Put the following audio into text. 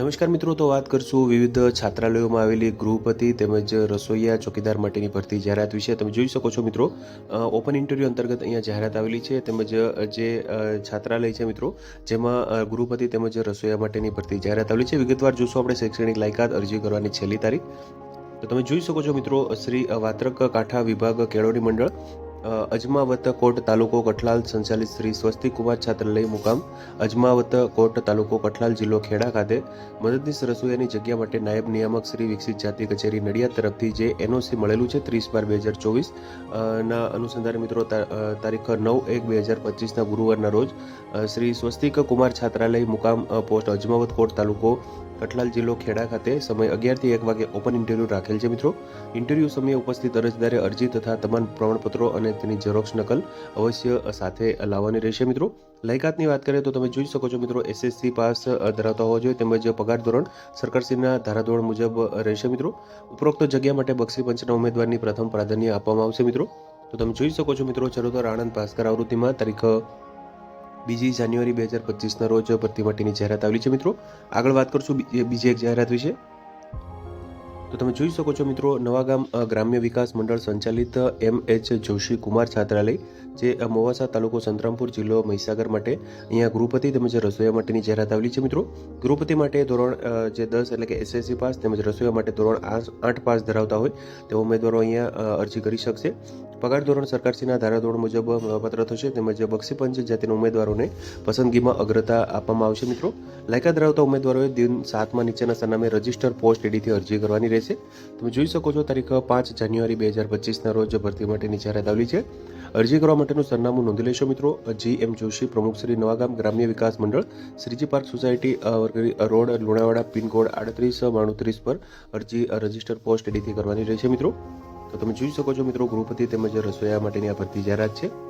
નમસ્કાર મિત્રો, તો વાત કરશું વિવિધ છાત્રાલયોમાં આવેલી ગૃહપતિ તેમજ રસોઈયા ચોકીદાર માટેની ભરતી જાહેરાત વિશે. તમે જોઈ શકો છો મિત્રો ઓપન ઇન્ટરવ્યૂ અંતર્ગત અહીંયા જાહેરાત આવેલી છે. તેમજ જે છાત્રાલય છે મિત્રો, જેમાં ગૃહપતિ તેમજ રસોઈયા માટેની ભરતી જાહેરાત આવેલી છે. વિગતવાર જોશું આપણે શૈક્ષણિક લાયકાત, અરજી કરવાની છેલ્લી તારીખ. તો તમે જોઈ શકો છો મિત્રો, શ્રી વાત્રક કાંઠા વિભાગ કેળવણી મંડળ અજમાવત કોટ તાલુકો કઠલાલ સંચાલિત શ્રી સ્વસ્તિક કુમાર છાત્રાલય મુકામ, અજમાવત કોટ તાલુકો કઠલાલ જિલ્લો ખેડા ખાતે મદદનીશ રસોઈયાની જગ્યા માટે નાયબ નિયામક શ્રી વિકસિત જાતિ કચેરી નડિયાદ તરફથી જે એનઓસી મળેલું છે ત્રીસ બાર બે હજાર ચોવીસ ના અનુસંધાને મિત્રો તારીખ નવ એક બે હજાર પચીસના ગુરુવારના રોજ શ્રી સ્વસ્તિક કુમાર છાત્રાલય મુકામ પોસ્ટ અજમાવત કોટ તાલુકો કઠલાલ જિલ્લો ખેડા ખાતે સમય અગિયારથી એક વાગે ઓપન ઇન્ટરવ્યૂ રાખેલ છે મિત્રો. ઇન્ટરવ્યૂ સમયે ઉપસ્થિત અરજદારે અરજી તથા તમામ પ્રમાણપત્રો અને તેની ઝેરોક્ષ નકલ અવશ્ય સાથે લાવવાની રહેશે મિત્રો. લાયકાતની વાત કરીએ તો તમે જોઈ શકો છો મિત્રો એસએસસી પાસ ધરાવતા હોવા જોઈએ તેમજ પગાર ધોરણ સરકારશ્રીના ધારાધોરણ મુજબ રહેશે મિત્રો. ઉપરોક્ત જગ્યા માટે બક્ષી પંચના ઉમેદવારની પ્રથમ પ્રાધાન્ય આપવામાં આવશે મિત્રો. તો તમે જોઈ શકો છો મિત્રો, ચરોતર આણંદ ભાસ્કર આવૃત્તિમાં તારીખ બીજી જાન્યુઆરી બે હજાર પચીસના રોજ ભરતી માટેની જાહેરાત આવેલી છે મિત્રો. આગળ વાત કરશું બીજી એક જાહેરાત વિશે. તો તમે જોઈ શકો છો મિત્રો નવાગામ ગ્રામ્ય વિકાસ મંડળ સંચાલિત એમ, એચ, જોશી કુમાર છાત્રાલય, જે મોવાસા તાલુકો સંતરામપુર જિલ્લો મહીસાગર માટે અહીંયા ગૃહપતિ તેમજ રસોઈયા માટેની જાહેરાત આવેલી છે મિત્રો. ગૃહપતિ માટે ધોરણ જે દસ એટલે કે એસએસસી પાસ તેમજ રસોઈયા માટે ધોરણ આઠ પાસ ધરાવતા હોય તેવા ઉમેદવારો અહીંયા અરજી કરી શકશે. પગાર ધોરણ સરકારશ્રીના ધારાધોરણ મુજબ મળવાપાત્ર થશે. તેમજ બક્ષીપંચ જાતિના ઉમેદવારોને પસંદગીમાં અગ્રતા આપવામાં આવશે મિત્રો. લાયકાત ધરાવતા ઉમેદવારોએ દિન સાતમાં નીચેના સરનામે રજિસ્ટર પોસ્ટ એડીથી અરજી કરવાની રહેશે. તમે જોઈ શકો છો, તારીખ પાંચ જાન્યુઆરી બે હજાર પચીસના રોજ ભરતી માટેની જાહેરાત આવેલી છે. અરજી કરવા માટેનું સરનામું નોંધી લેશો મિત્રો. જી એમ જોશી, પ્રમુખ શ્રી નવાગામ ગ્રામ્ય વિકાસ મંડળ, Shriji park society road, Lunawada, pin code આડત્રીસ, બાણુત્રીસ પર અરજી રજિસ્ટર પોસ્ટ એડીથી કરવાની રહેશે મિત્રો. તો તમે જોઈ શકો છો મિત્રો, ગૃહપતિ તેમજ રસોઈયા માટેની આ ભરતી જાહેરાત છે.